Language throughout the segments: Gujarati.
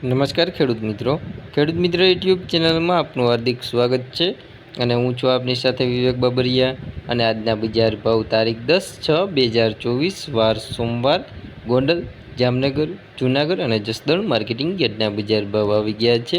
નમસ્કાર ખેડૂત મિત્રો. ખેડૂત મિત્રો યુટ્યુબ ચેનલમાં આપનું હાર્દિક સ્વાગત છે અને હું છું આપની સાથે વિવેક બાબરિયા અને આજના બજાર ભાવ તારીખ દસ છ બે હજાર ચોવીસ, વાર સોમવાર, ગોંડલ, જામનગર, જૂનાગઢ અને જસદણ માર્કેટિંગ યાર્ડના બજાર ભાવ આવી ગયા છે.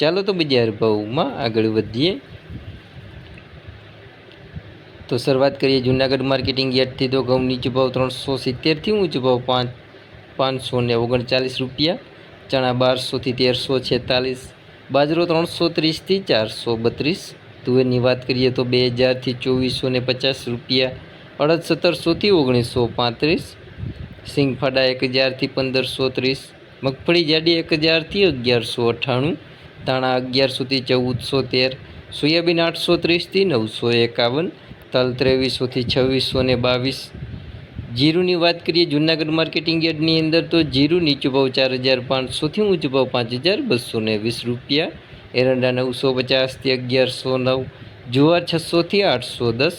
ચાલો તો બજાર ભાવમાં આગળ વધીએ. તો શરૂઆત કરીએ જૂનાગઢ માર્કેટિંગ યાર્ડથી. તો ઘઉં નીચો ભાવ ત્રણસો સિત્તેરથી ઊંચો ભાવ પાંચ, પાંચસો ને ઓગણચાલીસ રૂપિયા. ચણા બારસોથી તેરસો છેતાલીસ. બાજરો ત્રણસો ત્રીસથી ચારસો બત્રીસ. તુવેરની વાત કરીએ તો બે હજારથી ચોવીસો ને પચાસ રૂપિયા. અડદ સત્તરસોથી ઓગણીસો પાંત્રીસ. સિંગફાડા એક હજારથી પંદરસો ત્રીસ. મગફળી જાડી એક હજારથી અગિયારસો અઠ્ઠાણું. ધાણા અગિયારસોથી ચૌદસો તેર, સોયાબીન આઠસો ત્રીસથી નવસો એકાવન, તલ ત્રેવીસોથી છવ્વીસો ને બાવીસ. જીરુની વાત કરીએ જૂનાગઢ માર્કેટિંગ યાર્ડની અંદર તો જીરું નીચો ભાવ ચાર હજાર પાંચસોથી ઊંચો ભાવ પાંચ હજાર બસો ને વીસ રૂપિયા. એરંડા નવસો પચાસથી અગિયારસો નવ, જુવાર છસોથી આઠસો દસ,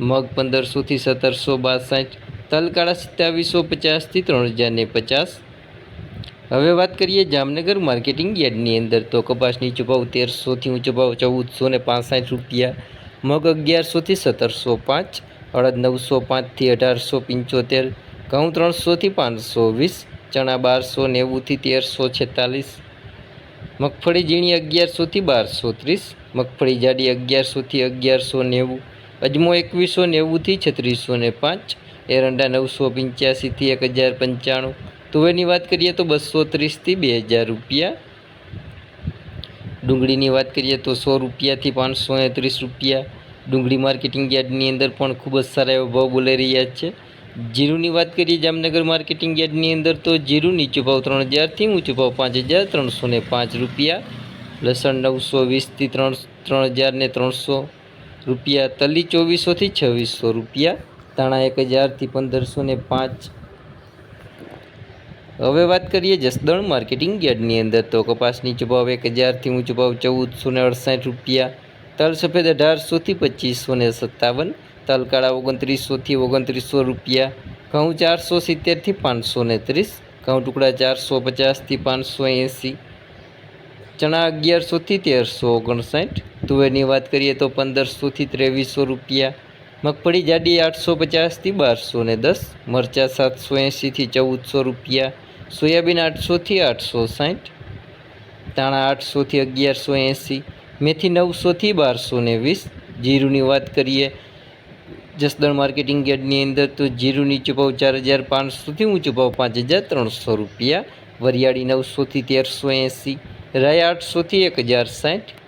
મગ પંદરસોથી સત્તરસો બાસઠ તલકાળા સત્યાવીસો પચાસથી ત્રણ હજાર ને પચાસ હવે વાત કરીએ જામનગર માર્કેટિંગ યાર્ડની અંદર. તો કપાસની નીચો તેરસોથી ઊંચો ભાવ ચૌદસો ને પાંસઠ રૂપિયા, મગ અગિયારસોથી સત્તરસો પાંચ, અડદ નવસો પાંચથી અઢારસો પંચોતેર, ઘઉં ત્રણસોથી પાંચસો વીસ, ચણા બારસો નેવુંથી તેરસો છેતાલીસ, મગફળી ઝીણી અગિયારસોથી બારસો ત્રીસ, મગફળી જાડી અગિયારસોથી અગિયારસો નેવું, અજમો એકવીસો નેવુંથી છત્રીસો ને પાંચ, એરંડા નવસો પંચ્યાસીથી એક હજાર પંચાણું તુવેરની વાત કરીએ તો બસો ત્રીસથી બે હજાર રૂપિયા. ડુંગળીની વાત કરીએ તો સો રૂપિયાથી પાંચસો ત્રીસ રૂપિયા. ડુંગળી માર્કેટિંગ યાર્ડની અંદર પણ ખૂબ જ સારા એવા ભાવ બોલાઈ રહ્યા છે. જીરુની વાત કરીએ જામનગર માર્કેટિંગ યાર્ડની અંદર તો જીરું નીચો ભાવ ત્રણ હજારથી ઊંચો ભાવ પાંચ હજાર ત્રણસો ને પાંચ રૂપિયા. લસણ નવસો વીસથી ત્રણ ત્રણ હજાર ને ત્રણસો રૂપિયા. તલી ચોવીસોથી છવ્વીસો રૂપિયા. ધાણા એક હજારથી પંદરસો ને પાંચ. હવે વાત કરીએ જસદણ માર્કેટિંગ યાર્ડની અંદર. તો કપાસની ચુભાવ એક હજારથી ઊંચો ભાવ ચૌદસો ને અડસાઠ રૂપિયા, તલ સફેદ અઢારસોથી પચીસો ને સત્તાવન, તલ કાળા ઓગણત્રીસોથી ઓગણત્રીસો રૂપિયા, ઘઉં ચારસો સિત્તેરથી પાંચસો ને ત્રીસ, ઘઉં ટુકડા ચારસો પચાસથી પાંચસો એંસી, ચણા અગિયારસોથી તેરસો ઓગણસાઠ. તુવેરની વાત કરીએ તો પંદરસોથી ત્રેવીસો રૂપિયા મગફળી જાડી આઠસો પચાસથી બારસો ને દસ, મરચાં સાતસો એંસીથી ચૌદસો રૂપિયા, સોયાબીન આઠસોથી આઠસો સાઠ, ધાણા આઠસોથી અગિયારસો એંસી મેથી નવસોથી બારસો ને વીસ. જીરુની વાત કરીએ, જસદણ માર્કેટિંગ યાર્ડની અંદર તો જીરું નીચો ચાર હજાર પાંચસોથી હું ભાવ પાંચ હજાર ત્રણસો રૂપિયા. વરિયાળી નવસોથી તેરસો એંસી રાય આઠસોથી એક હજાર સાઠ.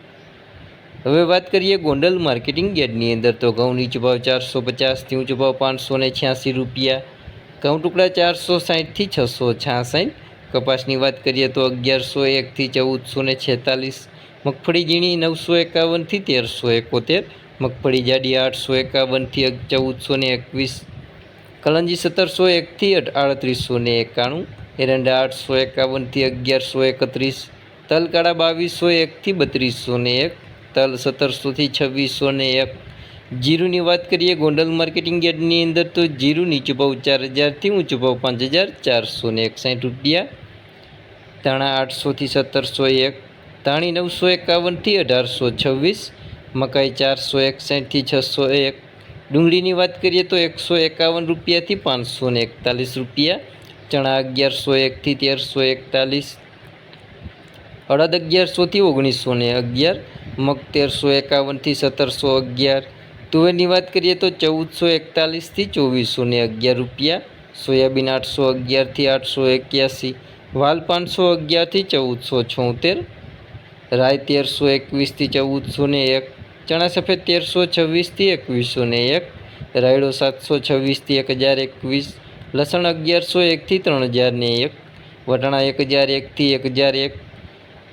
હવે વાત કરીએ ગોંડલ માર્કેટિંગ યાર્ડની અંદર. તો ઘઉં નીચો ભાવ ચારસો પચાસથી ઊંચો ભાવ પાંચસો ને છ્યાસી રૂપિયા. ઘઉં ટુકડા ચારસો સાઠથી છસો છાસઠ કપાસની વાત કરીએ તો અગિયારસો એકથી ચૌદસો ને છેતાલીસ. મગફળી ઝીણી નવસો એકાવનથી તેરસો એકોતેર. મગફળી જાડી આઠસો એકાવનથી ચૌદસો ને એકવીસ. કલંજી સત્તરસો એકથી આડત્રીસો ને એકાણું. એરંડા આઠસો એકાવનથી અગિયારસો એકત્રીસ. તલકાળા બાવીસો એકથી બત્રીસો ને એક. તલ સત્તરસોથી છવ્વીસો ને એક. જીરુની વાત કરીએ ગોંડલ માર્કેટિંગ યાર્ડની અંદર તો જીરું નીચું ભાવ ચાર હજારથી ઊંચું ભાવ પાંચ હજાર ચારસો ને એકસાઠ રૂપિયા. ધાણા આઠસોથી સત્તરસો એક. ધાણી નવસો એકાવનથી અઢારસો છવ્વીસ. મકાઈ ચારસો એકસાઠથી છસો એક. ડુંગળીની વાત કરીએ તો એકસો એકાવન રૂપિયાથી પાંચસો ને એકતાલીસ રૂપિયા. ચણા અગિયારસો એકથી તેરસો એકતાલીસ. અડદ અગિયારસોથી ઓગણીસો ને અગિયાર. મગ તેરસો એકાવનથી સત્તરસો અગિયાર. તુવેરની વાત કરીએ તો ચૌદસો એકતાલીસથી ચોવીસો ને અગિયાર રૂપિયા, સોયાબીન આઠસો અગિયારથી આઠસો એક્યાસી, વાલ પાંચસો અગિયારથી ચૌદસો છોતેર, રાય તેરસો એકવીસથી ચૌદસો ને એક, ચણા સફેદ તેરસો છવ્વીસથી એકવીસો ને એક, રાયડો સાતસો છવ્વીસથી એક હજાર એકવીસ, લસણ અગિયારસો એકથી ત્રણ હજાર ને એક, વટાણા એક હજાર એકથી એક હજાર એક